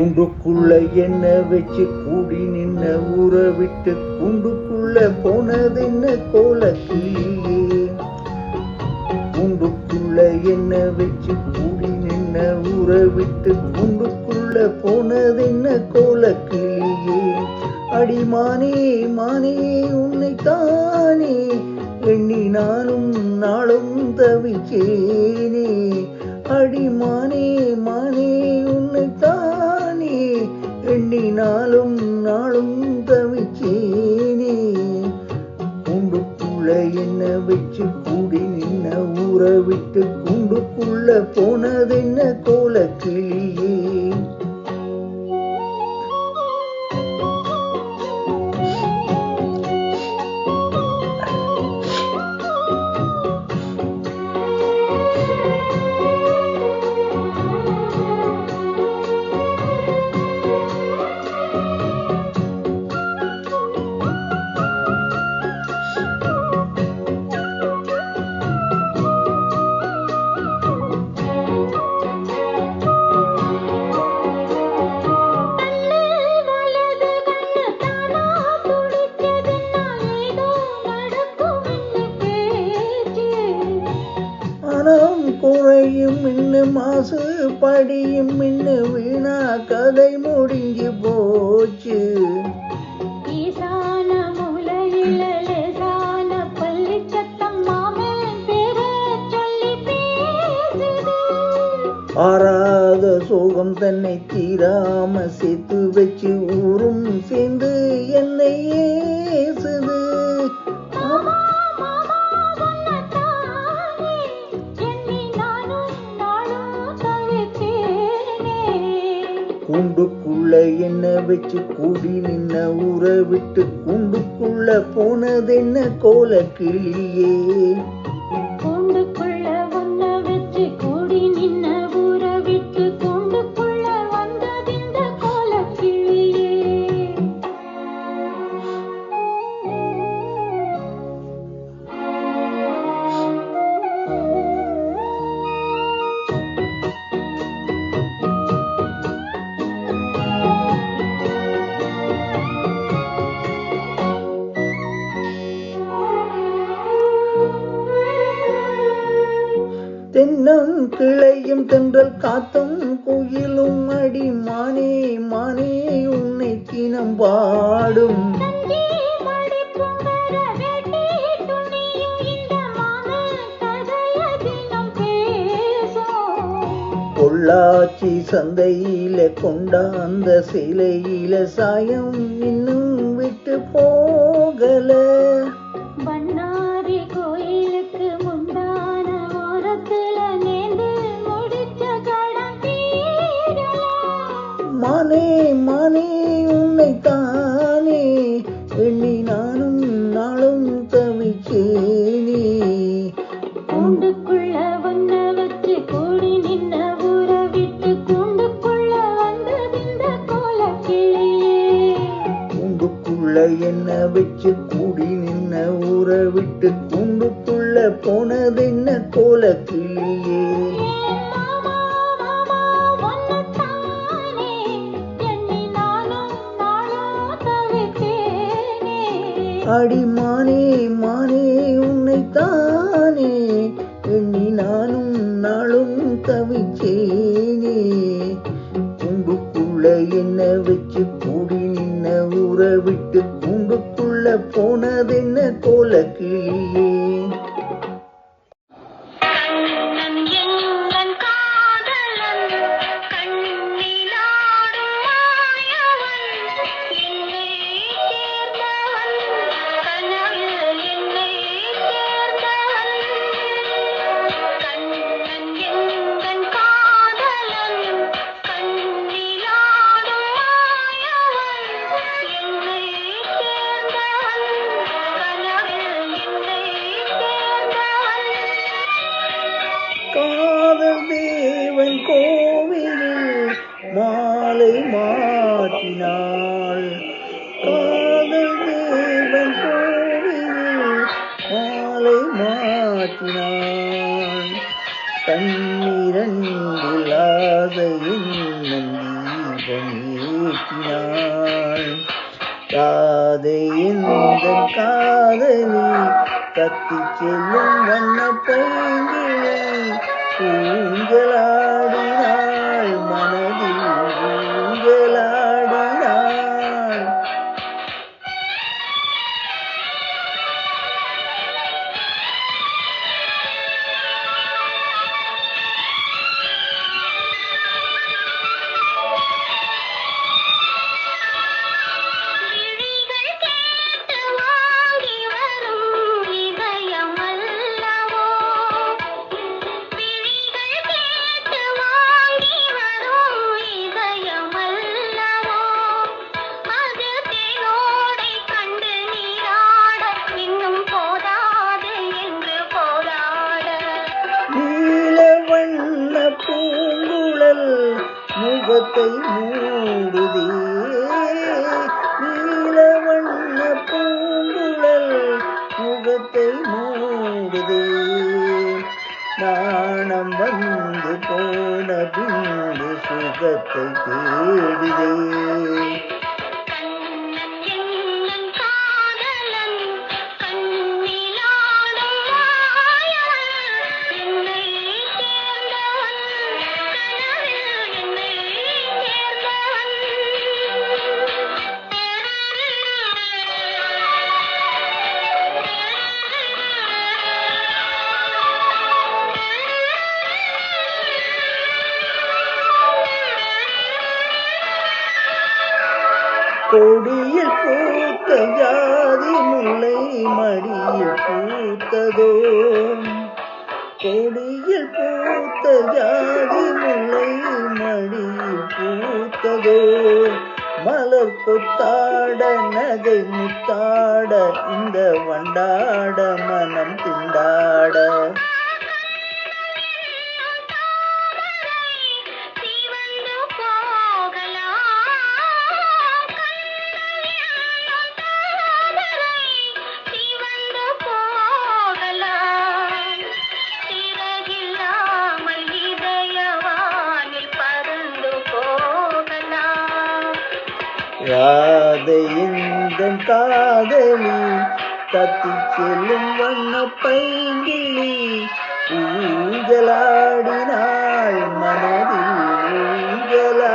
குண்டுக்குள்ள என்ன வச்சு கூடி நின்ன ஊற விட்டு குண்டுக்குள்ள போனது என்ன கோலக்கிளியே குண்டுக்குள்ள என்ன வச்சு கூடி நின்ன ஊற விட்டு குண்டுக்குள்ள போனது என்ன கோலக்கிளியே அடிமானே மானே உன்னை தானே எண்ணி நானும் நாளும் தவிச்சேனே. அடிமானே விட்டு குண்டுக்குள்ள போனதென்ன கோலக்கிளியே படியும் மின்னு வீணா கதை முடிஞ்சு போச்சு. ஆறாத சோகம் தன்னை தீராம சேர்த்து வச்சு ஊரும் சேர்ந்து என்னை என்ன வச்சு கூடி நின்ன ஊற விட்டு குண்டுக்குள்ள போனதென்ன கோல கிளியே தென்னம் கிளையும் தென்றல் காத்தும் குயிலும் அடி மானே மானே உன்னை தினம் பாடும். பொள்ளாச்சி சந்தையில கொண்டாந்த சிலையில சாயம் கூடி நின்ன ஊரை விட்டு கூண்டுக்குள்ள போனதென்ன கோல கிளியே அடி மானே மானே உன்னைத்தான் போனதென்ன கோலக்கிளியே கண்ணன் தேவன் கோவிலில் மாலை மாற்றினாள் காதல் தேவன் கோவிலில் மாலை மாற்றினாள் கண்ணிரண்டில்லாத எண்ணம் தீபம் ஏற்றினாள் காதை இந்த காதலி கத்தி செல்லும் வண்ண பைங்கிழை ஊஞ்சலாடினாள் முகத்தை மூடுதே. நீல பூங்குழல் முகத்தை மூடுதே. நாணம் வந்து போன பின்பு சுகத்தை தேடுதே. கொடியில் பூத்த ஜாதி முல்லை மடியில் பூத்ததோ? கொடியில் பூத்த ஜாதி முல்லை மடியில் பூத்ததோ? மலர் கொத்தாட நகை முத்தாட இந்த வண்டாட மனம் திண்டாட. ராதை இந்த காதலி தத்தி செல்லும் வண்ண பைங்கிளி ஊஞ்சலாடினாள் மனதில் ஊஞ்சலா